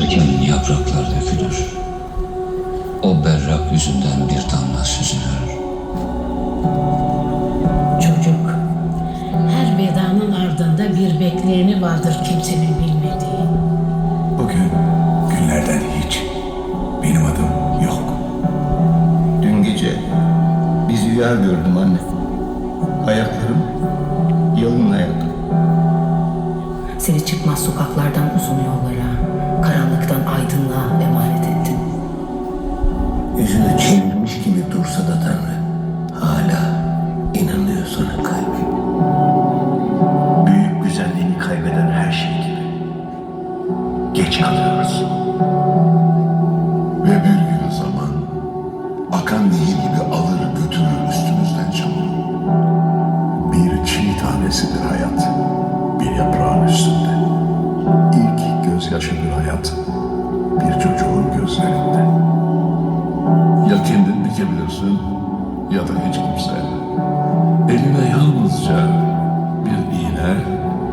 Geçerken yapraklar dökülür. O berrak yüzünden bir damla süzülür. Çocuk, her vedanın ardında bir bekleyeni vardır kimsenin bilmediği. Bugün günlerden hiç benim adım yok. Dün gece bir rüya gördüm anne. Ayaklarım yalın ayak. Seni çıkmaz sokaklardan uzun yollara, aydınlığa emanet ettin. Yüzünü çevirmiş gibi dursa da Tanrı hala inanıyor sana kalbim. Büyük güzelliğini kaybeden her şey gibi. Geç kalıyoruz. Ve bir gün zaman akan nehir gibi alır götürür üstümüzden çamur. Bir çiğ tanesidir hayat, bir yaprağın üstünde. İlk gözyaşıdır hayat, bir çocuğun gözlerinde. Ya kendin dikebilirsin ya da hiç kimse. Eline yalnızca bir iğne,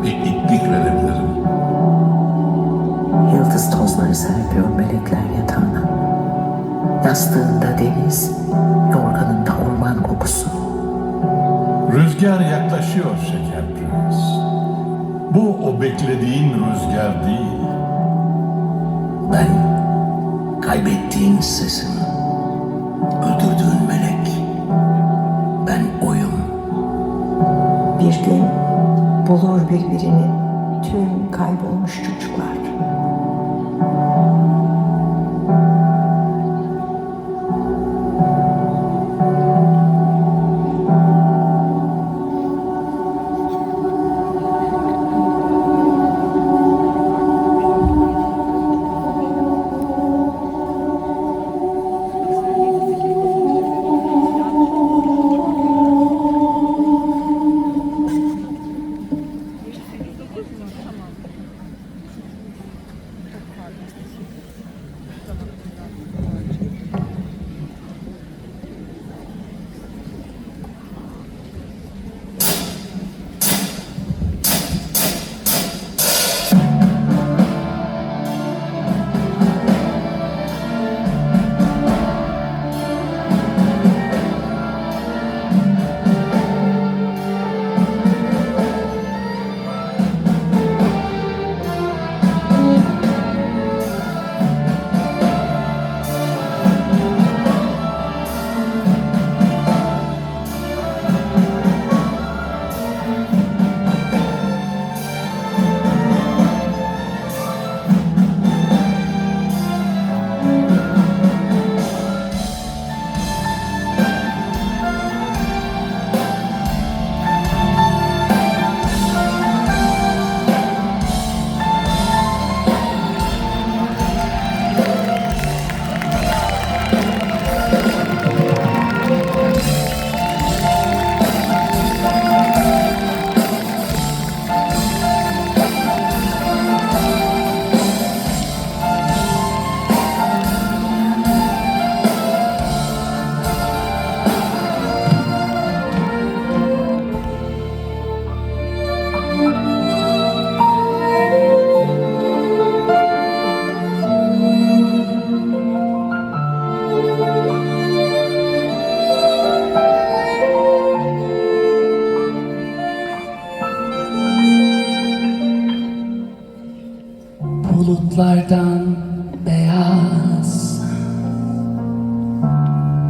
bir iplik verebilirim. Yıldız tozları serpiyor melekler yatağına. Yastığında deniz, yorganında orman kokusu. Rüzgar yaklaşıyor şeker prens. Bu o beklediğin rüzgar değil. Ben kaybettiğin sesim, öldürdüğün melek. Ben oyum. Bir gün bulur birbirini tüm kaybolmuş çocuklar.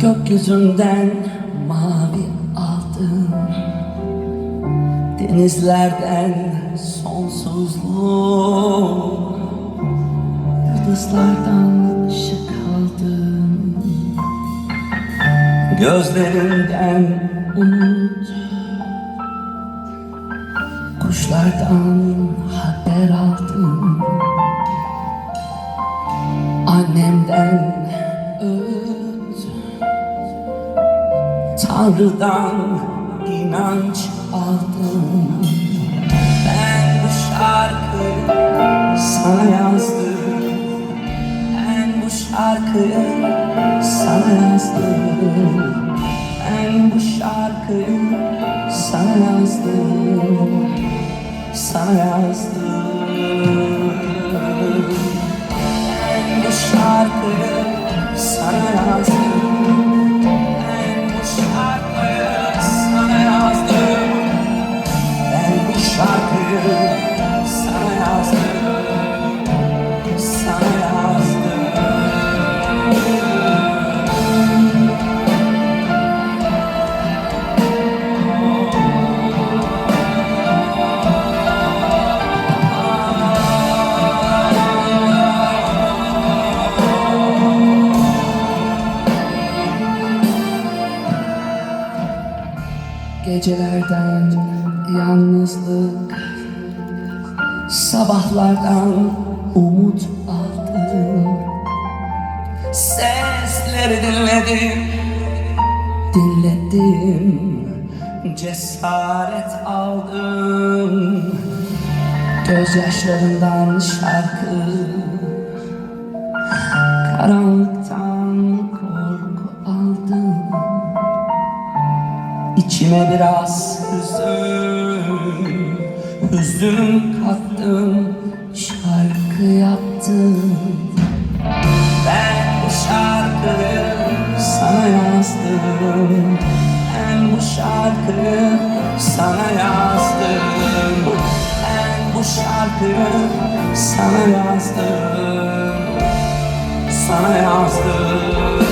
Gökyüzünden mavi altın. Denizlerden sonsuzluğu Yıldızlardan ışık aldım. Gözlerinden umut. Kuşlardan haber aldım. Annemden Tanrı'dan inanç aldım. Ben bu şarkıyı sana yazdım. Ben bu şarkıyı sana yazdım. Ben bu şarkıyı sana yazdım. Sana yazdım Gecelerden yalnızlık. Sabahlardan umut aldım Sesleri dinledim Dinledim. Cesaret aldım. Gözyaşlarından şarkı. Karanlıktan İçime biraz hüzün Hüzün kattım Şarkı yaptım. Ben bu şarkıyı sana yazdım. Ben bu şarkıyı sana yazdım. Ben bu şarkıyı sana yazdım. Sana yazdım